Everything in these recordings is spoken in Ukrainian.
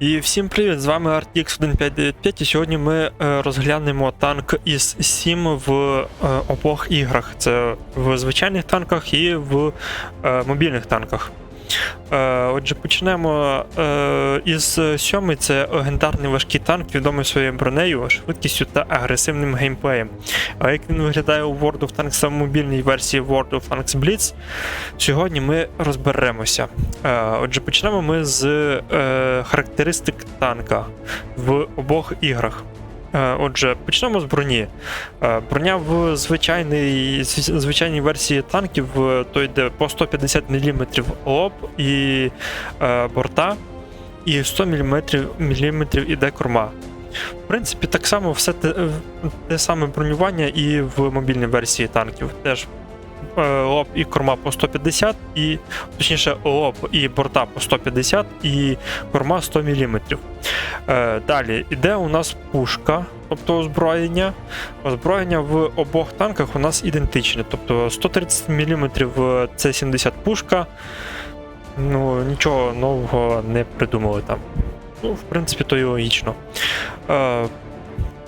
І всім привіт! З вами RTX 1595 і сьогодні ми е, розглянемо танк із 7 в е, обох іграх. Це в звичайних танках і в е, мобільних танках. Е, Отже, почнемо е, із 7. Це легендарний важкий танк, відомий своєю бронею, швидкістю та агресивним геймплеєм. А як він виглядає у World of Tanks та мобільній версії World of Tanks Blitz, сьогодні ми розберемося. Е, Отже, почнемо ми з характеристик танка в обох іграх. Е, Отже, почнемо з броні. Е, Броня в звичайній, звичайній версії танків е, то йде по 150 мм лоб і борта, і 100 мм, мм іде корма. В принципі, так само все те, те саме бронювання і в мобільній версії танків. Теж лоб і корма по 150, і точніше, лоб і борта по 150, і корма 100 мм. Е, далі іде у нас пушка, тобто озброєння. Озброєння в обох танках у нас ідентичне. Тобто 130 мм це 70 пушка. Ну, нічого нового не придумали там. Ну, в принципі, то і логічно. Е,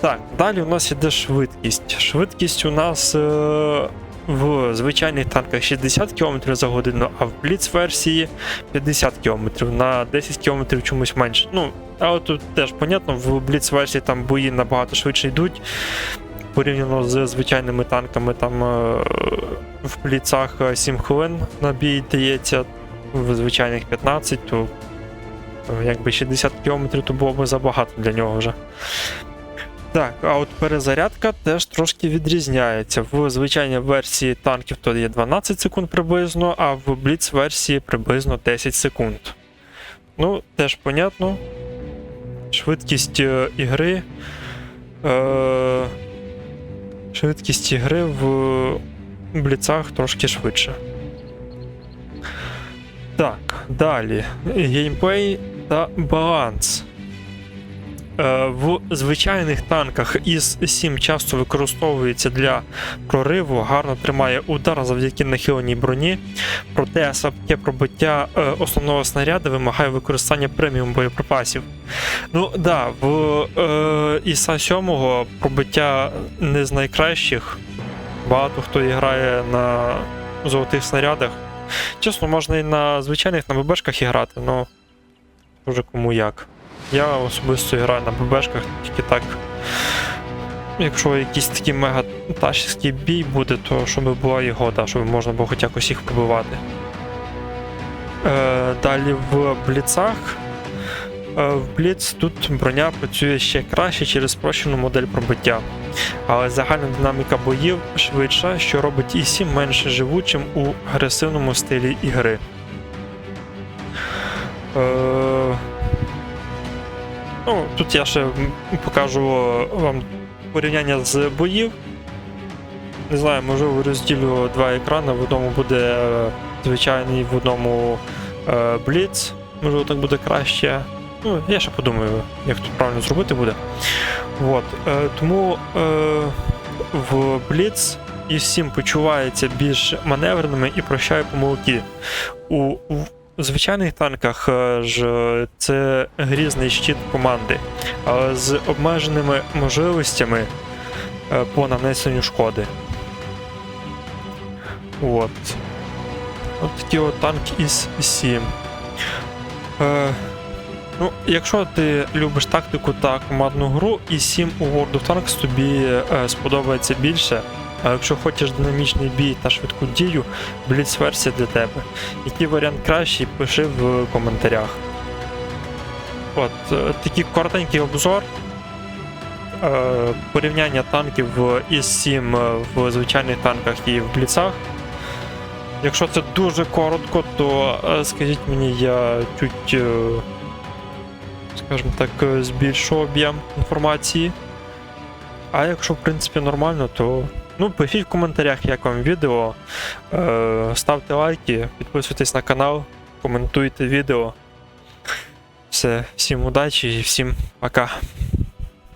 так, далі у нас іде швидкість. Швидкість у нас е, в звичайних танках 60 км за годину, а в Blitz версії 50 км. На 10 км чомусь менше. Ну, але тут теж понятно, в Blitz версії там бої набагато швидше йдуть. Порівняно з звичайними танками, там е, в бліцах е, 7 хвилин на бій дається, в звичайних 15, то е, якби 60 км то було б забагато для нього вже. Так, а от перезарядка теж трошки відрізняється. В звичайній версії танків то є 12 секунд приблизно, а в Blitz версії приблизно 10 секунд. Ну, теж понятно. Швидкість е, ігри. Е, швидкість ігри в бліцах трошки швидше. Так, далі. Геймплей та баланс. Е, В звичайних танках із 7 часто використовується для прориву, гарно тримає удар завдяки нахиленій броні, проте слабке пробиття е, основного снаряду вимагає використання преміум боєприпасів. Ну да, в е, ІСа 7 пробиття не з найкращих. Багато хто грає на золотих снарядах. Чесно, можна і на звичайних на ББшках грати, але вже кому як. Я особисто граю на ББшках тільки так. Якщо якийсь такий мега тачський бій буде, то щоб була і года, щоб можна було хоч якось їх побивати. Е, далі в бліцах. Е, в Бліц тут броня працює ще краще через спрощену модель пробиття. Але загальна динаміка боїв швидша, що робить і 7 менше живучим у агресивному стилі ігри. Е, Ну, тут я ще покажу вам порівняння з боїв. Не знаю, можливо, розділю два екрани. В одному буде е, звичайний, в одному е, Blitz. Можливо, так буде краще. Ну, я ще подумаю, як тут правильно зробити буде. От, е, тому е, в Blitz і всім почувається більш маневреними і прощає помилки. У звичайних танках е, ж це грізний щит команди, але з обмеженими можливостями е, по нанесенню шкоди. От. От такий от танк із 7. Е, ну, якщо ти любиш тактику та командну гру, і 7 у World of Tanks тобі е, сподобається більше. А якщо хочеш динамічний бій та швидку дію, Blitz версія для тебе. Який варіант кращий, пиши в коментарях. От, е, такий коротенький обзор. Е, порівняння танків із 7 в звичайних танках і в бліцах. Якщо це дуже коротко, то е, скажіть мені, я чуть, е, скажімо так, е, збільшу об'єм інформації. А якщо, в принципі, нормально, то ну, пишіть в коментарях, як вам відео. Е, ставте лайки, підписуйтесь на канал, коментуйте відео. Все, всім удачі і всім пока.